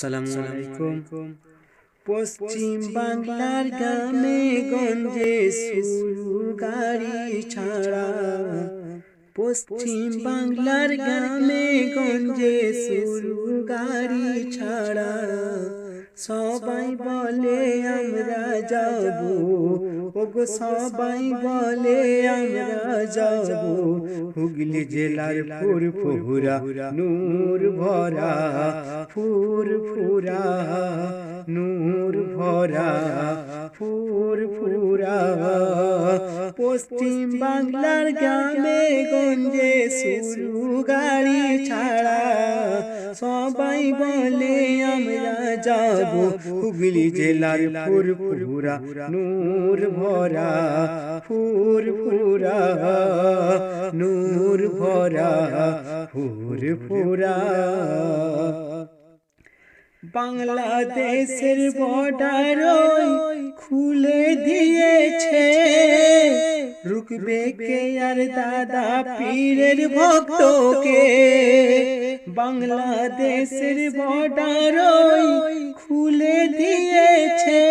আসসালামু আলাইকুম। পশ্চিম বাংলার গ্রামে গঞ্জে গাড়ি ছাড়া। পশ্চিম বাংলার গ্রামে গঞ্জে গাড়ি ছাড়া। সবাই বলে আমরা যাব ওগো সবাই বলে, আমরা যাব হুগলি জেলার ফুরফুরা নূর ভরা ফুর ফুরা নূর ভরা ফুর ফুরা পশ্চিম বাংলার গ্রামে গঞ্জে শুরু গাড়ি ছাড়া সবাই বলে, আমরা যাব হুগলি জেলার ফুরফুরা, নূর ভরা ফুর ফুরা নূর ভরা ফুর ফুরা বাংলাদেশের বর্ডার খুলে দিয়েছে। রুকবে কে আর দাদা পীরের ভক্তকে? বাংলাদেশের বর্ডার খুলে দিয়েছে।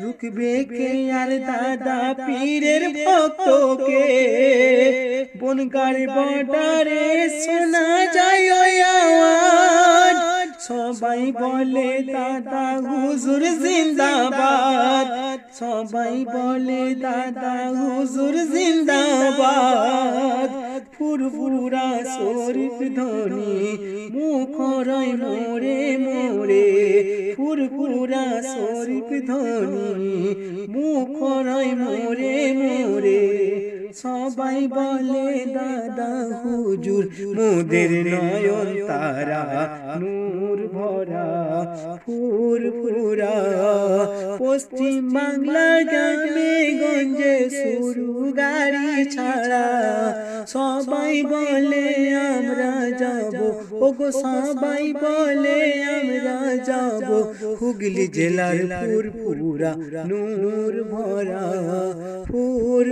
রুকবে কে আর দাদা পীরের ভক্তকে? বনগার বর্ডারে শোনা যায় ওই আওয়াজ। সবাই বলে দাদা হুজুর জিন্দাবাদ। সবাই বলে দাদা হুজুর জিন্দাবাদ। ফুরফুরা শরীফ ধনি মুখরয় মোরে মোরে। ফুরফুরা শরীফ ধনি মুখরয় মোরে মোরে। সবাই বলে, দাদা হুজুর, মোদের নয়ন তারা, নূর ভরা। ফুর ফুরা পশ্চিম বাংলা গ্রামে গঞ্জে সরু গাড়ি ছাড়া সবাই বলে আমরা যাব। ওগো সবাই বলে আমরা যাব। হুগলি জেলার পুরা নূর ভরা ফুর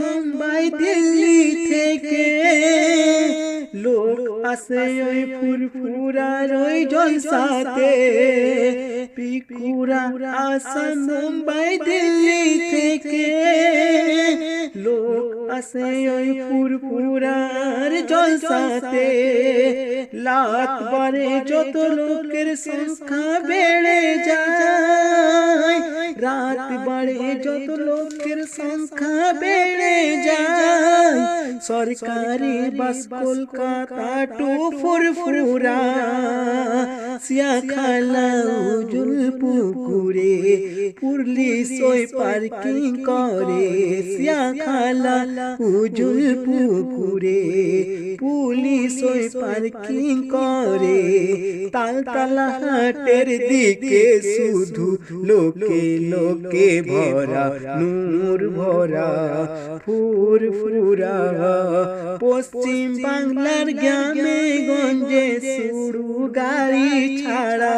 মুম্বাই দিল্লি থেকে। লোক আসে ওই ফুরফুরার ওই জলসাতে। পিকুরা আসাম মুম্বাই দিল্লি থেকে। লোক আসে ওই ফুরফুরার জলসাতে লাত বারে যত লোকের সংখ্যা বেড়ে যায় রাত বাড়ে যত লোকের সংখ্যা বেড়ে যায় সরকারি বাস কলকাতা টু ফুরফুরা সিয়াখালা উজুল পুকুরে পুরলিশ ওই পার্কিং করে। সিয়াখালা উজুল পুকুরে পুলিশ ওই পার্কিং করে। তালতলা হাটের দিকে শুধু লোকে লোকে ভরা, নূর ভরা, ফুর ফুরা। পশ্চিম বাংলার গ্রামে গঞ্জে শুরু গাড়ি ছাড়া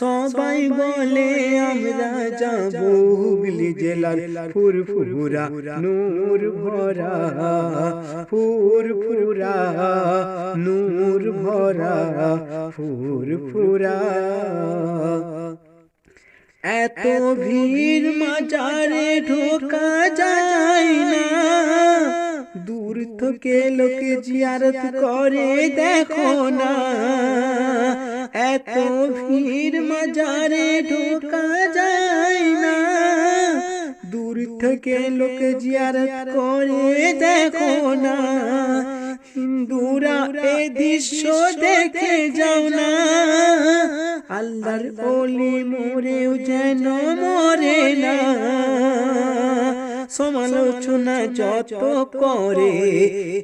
সবাই বলে, আমরা যাব হুগলি জেলার ফুর ফুরা নূর ভরা ফুর ফুরা নূর ভরা ফুর ফুরা এত ভিড় মাজারে ঢোকা যায় না। দূর থেকে লোকে জিয়ারত করে, দেখো না। এত ভিড় মাজারে ঢোকা যায় না। দূর থেকে লোকে জিয়ারত করে দেখো না। হিন্দুরা এ দৃশ্য দেখে যাও না। আল্লাহর ওলি মোরেও যেন মরে না। সমালোচনা যত করে,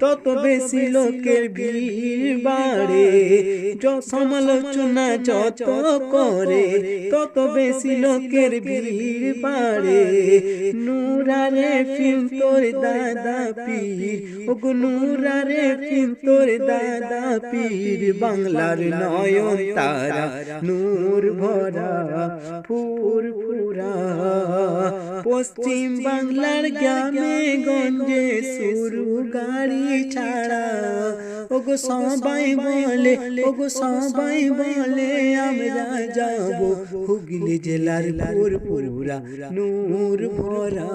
তত বেশি লোকের ভিড় বাড়ে। সমালোচনা যত করে, তত বেশি লোকের ভিড় বাড়ে। নুরারে ফিল্ম তোর দাদা পীর, ওগো নুরারে ফিল্ম তোর দাদা পীর। বাংলার নয়ন তারা, নূর ভরা, ফুর ফুরা। পশ্চিম বাংলার গ্রামে গঞ্জে সুরু গাড়ি ছাড়া। ওগো সবাই বলে, ওগো সবাই বলে, আমরা যাব হুগলি জেলার পুরা নূর ভরা।